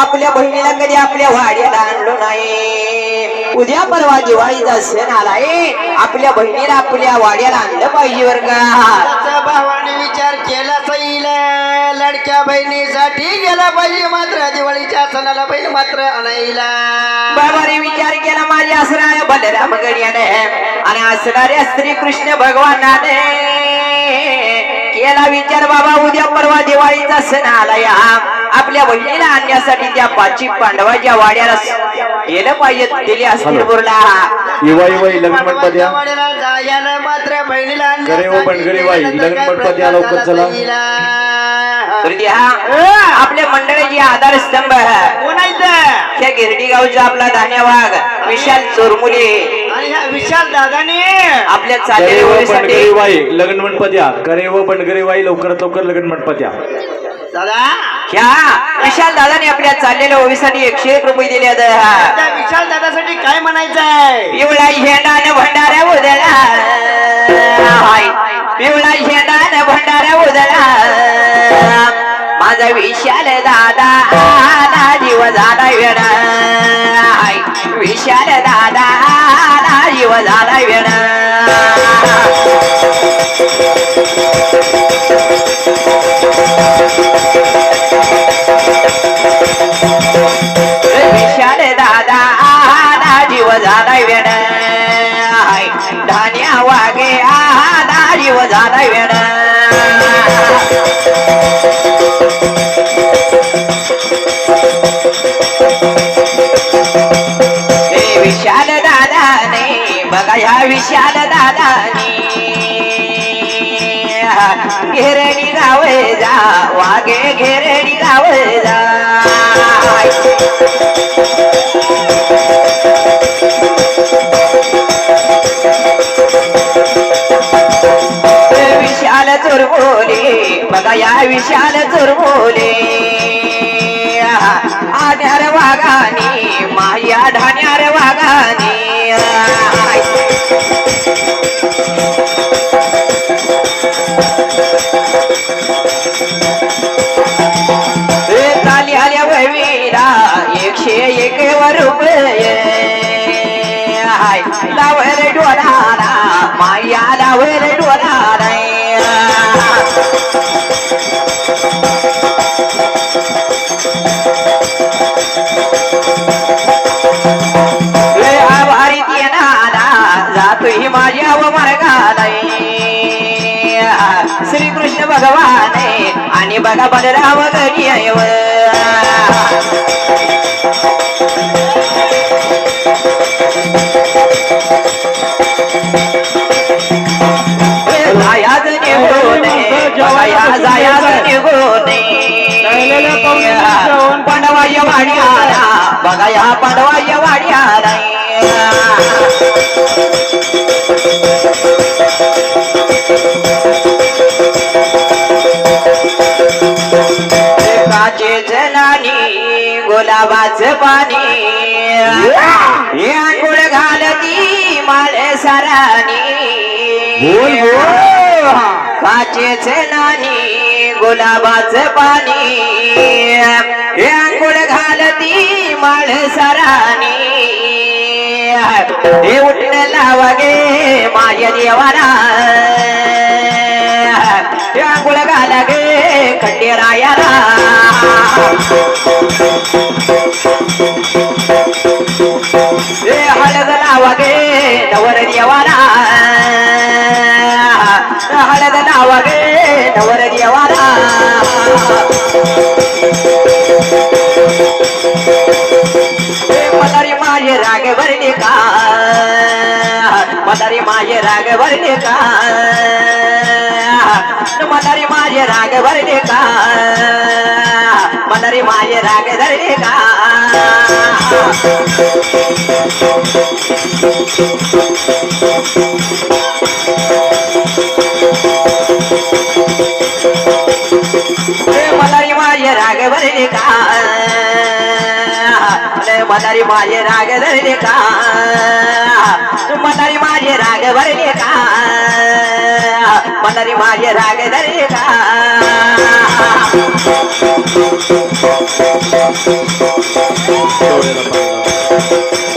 आपल्या बहिणीला कधी आपल्या वाड्याला आणलो नाही. उद्या परवा दिवाळीचा सण आलाय. आपल्या बहिणीला आपल्या वाड्याला आणलं पाहिजे बर का. भावाने विचार केला लडक्या बहिणीसाठी गेला पाहिजे मात्र दिवाळीच्या सणाला बहीण मात्र आणायला. बाबाने विचार केला माझ्या असणाऱ्या बलराम गड्याने आणि असणाऱ्या श्री कृष्ण भगवानाने. केला विचार बाबा उद्या परवा दिवाळीचा सण आला या आपल्या बहिणीला आणण्यासाठी त्या पाची पांडवाच्या वाड्याला गेलं पाहिजे दिली इवा इवा लग्न मंडपात या जायला मात्र बहिणीला गरे व बनगरे बाई, लग्न मंडपात या लवकर चला. तर त्या आपल्या मंडळाची आधारस्तंभ कोणायचं त्या गिरडी गावचा आपला धान्या वाघ विशाल चोरमुले. आणि ह्या विशाल दादाने? आपल्या चाललेल्या बनगरे बाई लग्न मंडपात या करे व बनगरे बाई लवकरात लवकर लग्न मंडपात या दादा. ह्या विशाल दादाने आपल्या चाललेल्या ओळीसाठी एकशे एक रुपये दिले. त्या विशाल दादासाठी काय म्हणायचंय? पिवळा शेंडाने भंडाऱ्या उदळा हाय. पिवळा शेंडाने भंडाऱ्या उदळा माझा विशाल दादा आला जीव झाला वेडा. हाय. विशाल दादा आला जीव झाला वेडा. झालाय जीव झाला वेड हाय. धान्या वागे आला जीव झालाय वेड हे विशाल दादाने बघा ह्या विशाल दादाने. घेरणी गाव जा वागे घेरणी गाव जा. चुरबोले बघा या विशाल चुरबोले आढ्यार वाघानी माया ढाण्यार वाघानी. चाली आल्या वैवीरा एकशे एक रुपये. लावर डोळारा माया लावर डोलारा श्री कृष्ण भगवान आणि बघा बलराव घरी आहे पांडवाय वाडी आला. बघा या पांडवाय वाडी आला. काचे जनानी गुलाबाच पाणी. आंघोळ घालती माळे सरानी. काचेच नानी गुलाबाच पाणी. हे आंघोळ घालती माळ सरानी. हे उठण लावा गे माझ्या देवाला. हे आंघोळ घाला गे खंडेरायाला. हळद लावा गे नवर देवाला. हळद लावा गे नवर देवाला. हे मदारी माझे राग भरले का? मदारी माझे राग भरले का? मदारी माझे राग भरले का? मदारी माझे राग धरले का हे माझे राग भरले का मदारी माझे राग धरले का? मदारी माझे राग भरले का? मदारी माझे राग धरले का? रे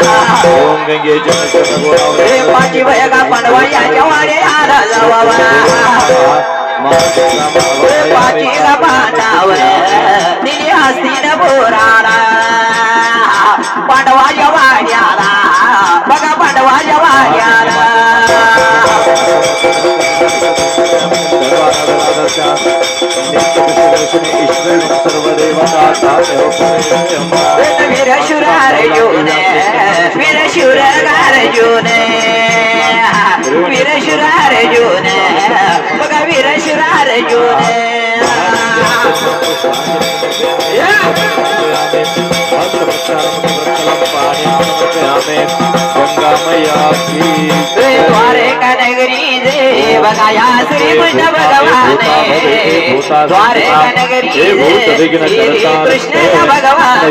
कजेला ओम गंगेच्या पाची भयगा वाडे आला जावा पाची गा दिली हस्तीन बोराला पांडवाच्या वाड्याला बघा पांडवाच्या वाड्याला वीर शुरार जोने वीर शुरार जोने वीर शुरार जोने बघा वीर शुरार जोने रे द्वारे का नगरी दे बघा या श्री कृष्ण भगवानद्वारे नगरी कृष्ण भगवान.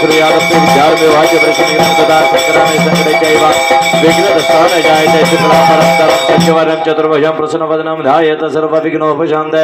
वेदाय ये वैर्य वेळाते सकाळे पार्याला सकाळे बघा पार्याला सकाळे बघा पार्याला सकाळे